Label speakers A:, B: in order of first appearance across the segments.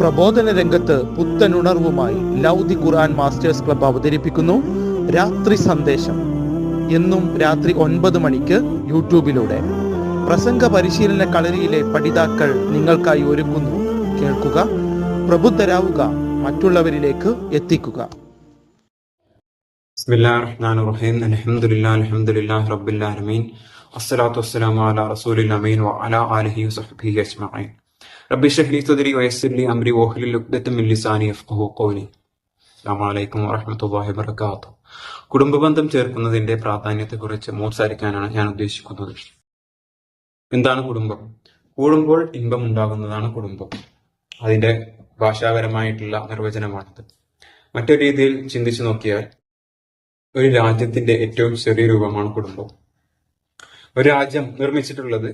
A: പ്രബോധന രംഗത്ത് പുത്തനുണർവുമായി ലൗദി ഖുർആൻ masters club അവതരിപ്പിക്കുന്നു. രാത്രി സന്ദേശം. എന്നും രാത്രി ഒൻപത് മണിക്ക് യൂട്യൂബിലൂടെ. പ്രസംഗ പരിശീലന കളരിയിലെ പഠിതാക്കൾ നിങ്ങൾക്കായി ഒരുക്കുന്നു. കേൾക്കുക പ്രബുദ്ധരാവുക മറ്റുള്ളവരിലേക്ക് എത്തിക്കുക.
B: റഹീം അസ്സലാത്തു വസ്സലാമു അലാ റസൂലിൽ അമീൻ വ അലാ ആലിഹി വസഹ്ബിഹി അജ്മഈൻ. وصحبه أجمعين ربي اشرح لي صدري ويسر لي أمري واحلل عقدة من لساني يفقهوا قولي السلام عليكم ورحمة الله وبركاته കുടുംബബന്ധം ചേർക്കുന്നതിന്റെ പ്രാധാന്യത്തെക്കുറിച്ച് സംസാരിക്കാനാണ് ഞാൻ ഉദ്ദേശിക്കുന്നത് എന്താണ് കുടുംബം കൂടുമ്പോൾ ഇമ്പം ഉണ്ടാകുന്നതാണ് കുടുംബം അതിന്റെ ഭാഷാപരമായിട്ടുള്ള നിർവചനമാണിത് മറ്റൊരു രീതിയിൽ ചിന്തിച്ചു നോക്കിയാൽ ഒരു രാജ്യത്തിന്റെ ഏറ്റവും ചെറിയ രൂപമാണ് കുടുംബം ഒരു രാജ്യം നിർമ്മിച്ചിട്ടുള്ളത്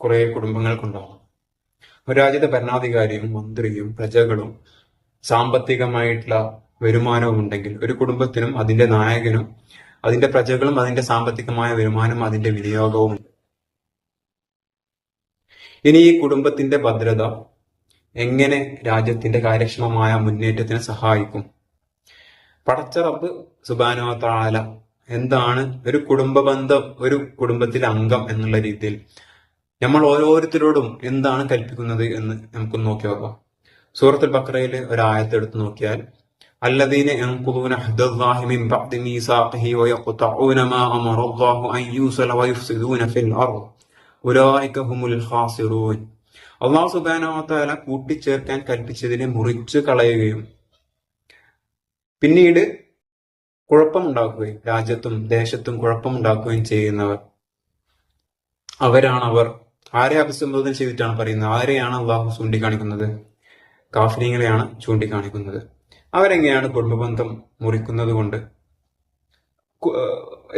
B: കുറെ കുടുംബങ്ങൾ കൊണ്ടാണ് ഒരു രാജ്യത്തെ ഭരണാധികാരിയും മന്ത്രിയും പ്രജകളും സാമ്പത്തികമായിട്ടുള്ള വരുമാനവും ഉണ്ടെങ്കിൽ ഒരു കുടുംബത്തിനും അതിന്റെ നായകനും അതിന്റെ പ്രജകളും അതിന്റെ സാമ്പത്തികമായ വരുമാനം അതിന്റെ വിനിയോഗവും. ഇനി ഈ കുടുംബത്തിന്റെ ഭദ്രത എങ്ങനെ രാജ്യത്തിന്റെ കാര്യക്ഷമമായ മുന്നേറ്റത്തിന് സഹായിക്കും പടച്ചറപ്പ് സുബാനോ താല എന്താണ് ഒരു കുടുംബ ബന്ധം ഒരു കുടുംബത്തിലെ അംഗം എന്നുള്ള രീതിയിൽ നമ്മൾ ഓരോരുത്തരോടും എന്താണ് കൽപ്പിക്കുന്നത് എന്ന് നമുക്ക് നോക്കി നോക്കാം സൂറത്തുൽ ബക്രയിൽ ഒരു ആയത്ത് എടുത്തു നോക്കിയാൽ الذين ينقضون عهد الله من بعد ميثاقه ويقطعون ما أمر الله أن يوصل ويفسدون في الأرض أولئك هم الخاسرون അള്ളാഹു സുബാനോ താല കൂട്ടിച്ചേർക്കാൻ കൽപ്പിച്ചതിനെ മുറിച്ചു കളയുകയും പിന്നീട് കുഴപ്പമുണ്ടാക്കുകയും രാജ്യത്തും ദേശത്തും കുഴപ്പമുണ്ടാക്കുകയും ചെയ്യുന്നവർ അവരാണ് അവർ ആരെ അഭിസംബോധന ചെയ്തിട്ടാണ് പറയുന്നത്? ആരെയാണ് അള്ളാഹു ചൂണ്ടിക്കാണിക്കുന്നത്? കാഫിനീങ്ങളെയാണ് ചൂണ്ടിക്കാണിക്കുന്നത്. അവരെങ്ങനെയാണ് കുടുംബബന്ധം മുറിക്കുന്നത് കൊണ്ട്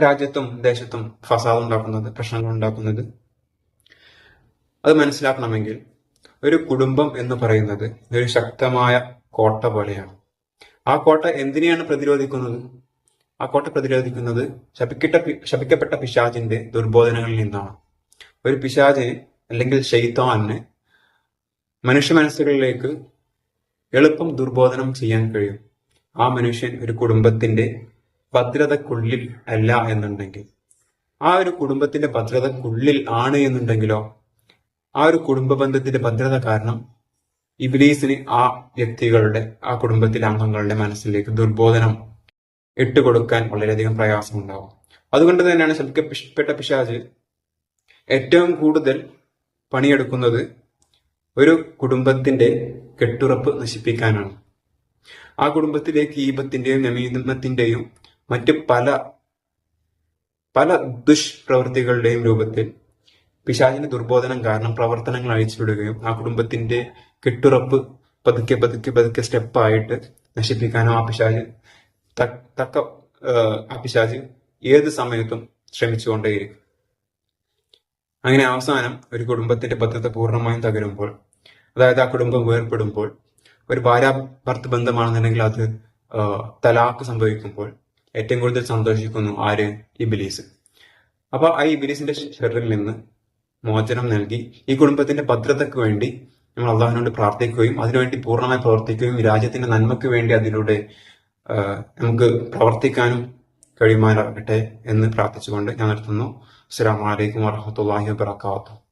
B: രാജ്യത്തും ദേശത്തും ഫസാദ് ഉണ്ടാക്കുന്നത് പ്രശ്നങ്ങൾ ഉണ്ടാക്കുന്നത്? അത് മനസ്സിലാക്കണമെങ്കിൽ ഒരു കുടുംബം എന്ന് പറയുന്നത് ഒരു ശക്തമായ കോട്ട പോലെയാണ്. ആ കോട്ട എന്തിനെയാണ് പ്രതിരോധിക്കുന്നത്? ആ കോട്ട പ്രതിരോധിക്കുന്നത് ശപിക്കട്ട ശപിക്കപ്പെട്ട പിശാചിന്റെ ദുർബോധനങ്ങളിൽ നിന്നാണ്. ഒരു പിശാചിന് അല്ലെങ്കിൽ ഷെയ്ത്താന് മനുഷ്യ മനസ്സുകളിലേക്ക് എളുപ്പം ദുർബോധനം ചെയ്യാൻ കഴിയും. ആ മനുഷ്യൻ ഒരു കുടുംബത്തിന്റെ ഭദ്രതക്കുള്ളിൽ അല്ല എന്നുണ്ടെങ്കിൽ. ആ ഒരു കുടുംബത്തിന്റെ ഭദ്രതക്കുള്ളിൽ ആണ് എന്നുണ്ടെങ്കിലോ ആ ഒരു കുടുംബ ബന്ധത്തിന്റെ ഭദ്രത കാരണം ഇബിലീസിന് ആ വ്യക്തികളുടെ ആ കുടുംബത്തിലെ അംഗങ്ങളുടെ മനസ്സിലേക്ക് ദുർബോധനം ഇട്ടുകൊടുക്കാൻ വളരെയധികം പ്രയാസമുണ്ടാവും. അതുകൊണ്ട് തന്നെയാണ് ശബ്ദപ്പെട്ട പിശാജ് ഏറ്റവും കൂടുതൽ പണിയെടുക്കുന്നത് ഒരു കുടുംബത്തിന്റെ കെട്ടുറപ്പ് നശിപ്പിക്കാനാണ്. ആ കുടുംബത്തിലേക്ക് ഈപത്തിന്റെയും നമീനത്തിന്റെയും മറ്റ് പല പല ദുഷ്പ്രവൃത്തികളുടെയും രൂപത്തിൽ പിശാചിന്റെ ദുർബോധനം കാരണം പ്രവർത്തനങ്ങൾ അഴിച്ചുവിടുകയും ആ കുടുംബത്തിന്റെ കെട്ടുറപ്പ് പതുക്കെ പതുക്കെ പതുക്കെ സ്റ്റെപ്പായിട്ട് നശിപ്പിക്കാനും ആ പിശാജ് തക്ക ആ പിശാജ് ഏത് സമയത്തും ശ്രമിച്ചുകൊണ്ടേയിരിക്കും. അങ്ങനെ അവസാനം ഒരു കുടുംബത്തിന്റെ ബന്ധത്തെ പൂർണമായും തകരുമ്പോൾ അതായത് ആ കുടുംബം വേർപെടുമ്പോൾ ഒരു ഭാര്യ ഭർത്ത ബന്ധമാണെന്നുണ്ടെങ്കിൽ അത് തലാക്ക് സംഭവിക്കുമ്പോൾ ഏറ്റവും കൂടുതൽ സന്തോഷിക്കുന്നു ആര്? ഇബിലീസ്. അപ്പൊ ആ ഇബിലീസിന്റെ ഷെറിൽ നിന്ന് മോചനം നൽകി ഈ കുടുംബത്തിന്റെ ഭദ്രതയ്ക്ക് വേണ്ടി നമ്മൾ അള്ളാഹുവിനോട് പ്രാർത്ഥിക്കുകയും അതിനുവേണ്ടി പൂർണമായി പ്രവർത്തിക്കുകയും രാജ്യത്തിന്റെ നന്മയ്ക്ക് വേണ്ടി അതിലൂടെ നമുക്ക് പ്രവർത്തിക്കാനും കഴിയുമാറാകട്ടെ എന്ന് പ്രാർത്ഥിച്ചുകൊണ്ട് ഞാൻ നിർത്തുന്നു. അസ്സാം വലൈക്കും വാഹമത്തല്ലാഹി വാത്തു